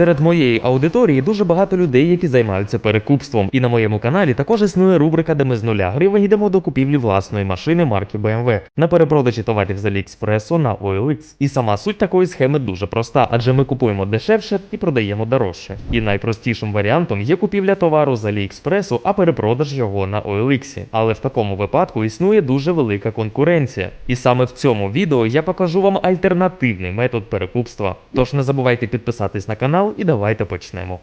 Серед моєї аудиторії дуже багато людей, які займаються перекупством. І на моєму каналі також існує рубрика, де ми з нуля гривень йдемо до купівлі власної машини марки BMW на перепродажі товарів з AliExpress на OLX. І сама суть такої схеми дуже проста, адже ми купуємо дешевше і продаємо дорожче. І найпростішим варіантом є купівля товару з AliExpress, а перепродаж його на OLX. Але в такому випадку існує дуже велика конкуренція. І саме в цьому відео я покажу вам альтернативний метод перекупства. Тож не забувайте підписатись на канал і давайте почнемо.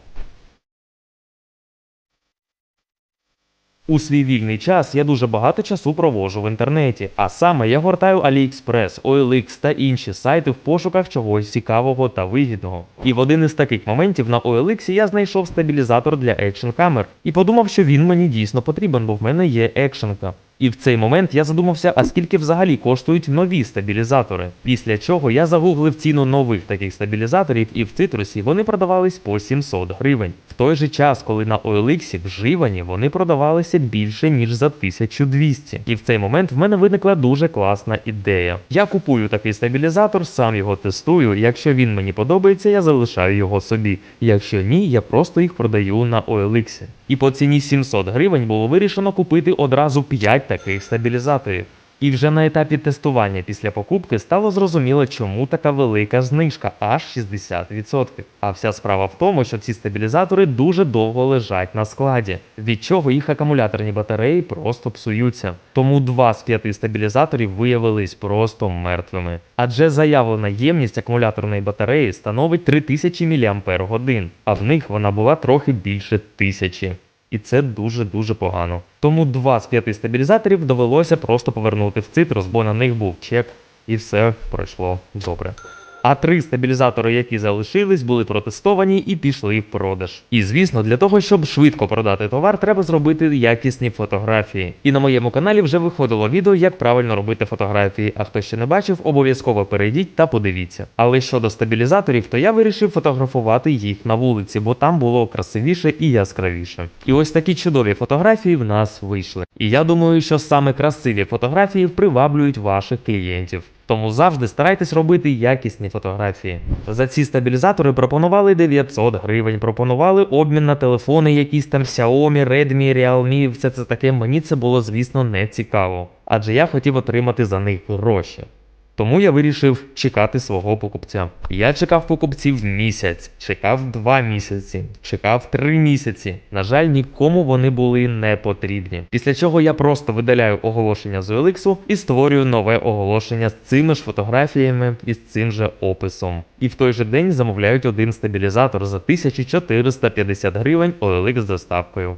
У свій вільний час я дуже багато часу проводжу в інтернеті, а саме я гортаю AliExpress, OLX та інші сайти в пошуках чогось цікавого та вигідного. І в один із таких моментів на OLX я знайшов стабілізатор для екшн камер і подумав, що він мені дійсно потрібен, бо в мене є екшенка. І в цей момент я задумався, а скільки взагалі коштують нові стабілізатори. Після чого я загуглив ціну нових таких стабілізаторів, і в цитрусі вони продавались по 700 гривень. В той же час, коли на OLX вживані вони продавалися більше ніж за 1200. І в цей момент в мене виникла дуже класна ідея. Я купую такий стабілізатор, сам його тестую. Якщо він мені подобається, я залишаю його собі. Якщо ні, я просто їх продаю на OLX. І по ціні 700 гривень було вирішено купити одразу 5 таких стабілізаторів. І вже на етапі тестування після покупки стало зрозуміло, чому така велика знижка аж 60%. А вся справа в тому, що ці стабілізатори дуже довго лежать на складі, від чого їх акумуляторні батареї просто псуються. Тому два з п'яти стабілізаторів виявились просто мертвими. Адже заявлена ємність акумуляторної батареї становить 3000 мАч, а в них вона була трохи більше 1000. І це дуже-дуже погано. Тому два з п'яти стабілізаторів довелося просто повернути в цитрус, бо на них був чек, і все пройшло добре. А три стабілізатори, які залишились, були протестовані і пішли в продаж. І звісно, для того, щоб швидко продати товар, треба зробити якісні фотографії. І на моєму каналі вже виходило відео, як правильно робити фотографії. А хто ще не бачив, обов'язково перейдіть та подивіться. Але щодо стабілізаторів, то я вирішив фотографувати їх на вулиці, бо там було красивіше і яскравіше. І ось такі чудові фотографії в нас вийшли. І я думаю, що саме красиві фотографії приваблюють ваших клієнтів. Тому завжди старайтесь робити якісні фотографії. За ці стабілізатори пропонували 900 гривень, пропонували обмін на телефони, якісь там Xiaomi, Redmi, Realme, все це таке. Мені це було, звісно, не цікаво. Адже я хотів отримати за них гроші. Тому я вирішив чекати свого покупця. Я чекав покупців місяць, чекав два місяці, чекав три місяці. На жаль, нікому вони були не потрібні. Після чого я просто видаляю оголошення з OLX і створюю нове оголошення з цими ж фотографіями і з цим же описом. І в той же день замовляють один стабілізатор за 1450 гривень OLX з доставкою.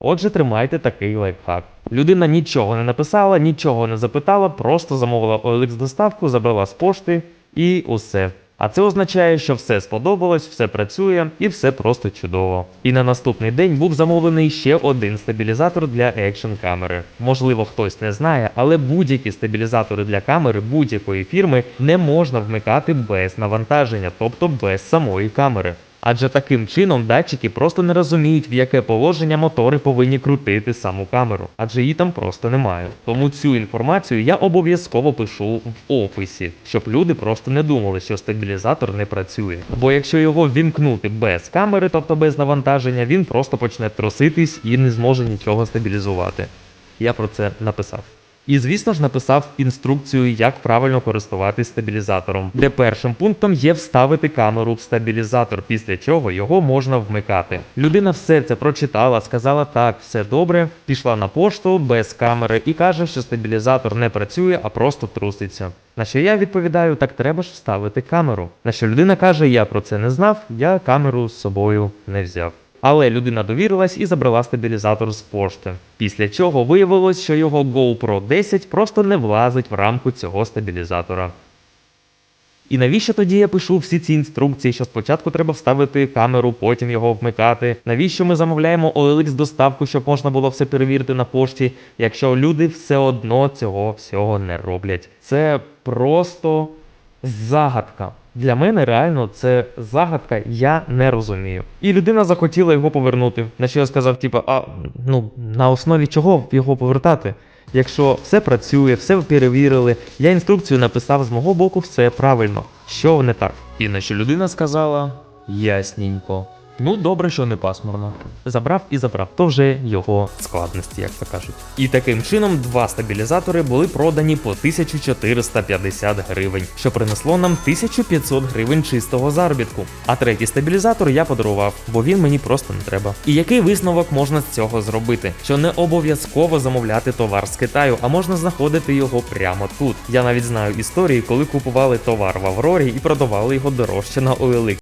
Отже, тримайте такий лайфхак. Людина нічого не написала, нічого не запитала, просто замовила OLX доставку, забрала з пошти і усе. А це означає, що все сподобалось, все працює і все просто чудово. І на наступний день був замовлений ще один стабілізатор для екшн камери. Можливо, хтось не знає, але будь-які стабілізатори для камери будь-якої фірми не можна вмикати без навантаження, тобто без самої камери. Адже таким чином датчики просто не розуміють, в яке положення мотори повинні крутити саму камеру, адже її там просто немає. Тому цю інформацію я обов'язково пишу в описі, щоб люди просто не думали, що стабілізатор не працює. Бо якщо його ввімкнути без камери, тобто без навантаження, він просто почне труситись і не зможе нічого стабілізувати. Я про це написав. І, звісно ж, написав інструкцію, як правильно користуватись стабілізатором, де першим пунктом є вставити камеру в стабілізатор, після чого його можна вмикати. Людина все це прочитала, сказала так, все добре, пішла на пошту без камери і каже, що стабілізатор не працює, а просто труситься. На що я відповідаю, так треба ж вставити камеру. На що людина каже, я про це не знав, я камеру з собою не взяв. Але людина довірилась і забрала стабілізатор з пошти. Після чого виявилось, що його GoPro 10 просто не влазить в рамку цього стабілізатора. І навіщо тоді я пишу всі ці інструкції, що спочатку треба вставити камеру, потім його вмикати? Навіщо ми замовляємо OLX доставку, щоб можна було все перевірити на пошті, якщо люди все одно цього всього не роблять? Це просто загадка. Для мене реально це загадка, я не розумію. І людина захотіла його повернути. На що я сказав, типу, а ну на основі чого його повертати? Якщо все працює, все перевірили, я інструкцію написав з мого боку, все правильно. Що не так? І на що людина сказала: Ясненько. Ну, добре, що не пасмурно. Забрав і забрав, то вже його складності, як то кажуть. І таким чином два стабілізатори були продані по 1450 гривень, що принесло нам 1500 гривень чистого заробітку. А третій стабілізатор я подарував, бо він мені просто не треба. І який висновок можна з цього зробити? Що не обов'язково замовляти товар з Китаю, а можна знаходити його прямо тут. Я навіть знаю історії, коли купували товар в Аврорі і продавали його дорожче на OLX.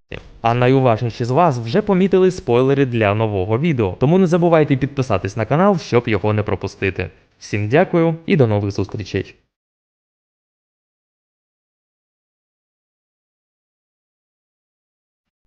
А найуважніші з вас вже помітили спойлери для нового відео, тому не забувайте підписатись на канал, щоб його не пропустити. Всім дякую і до нових зустрічей.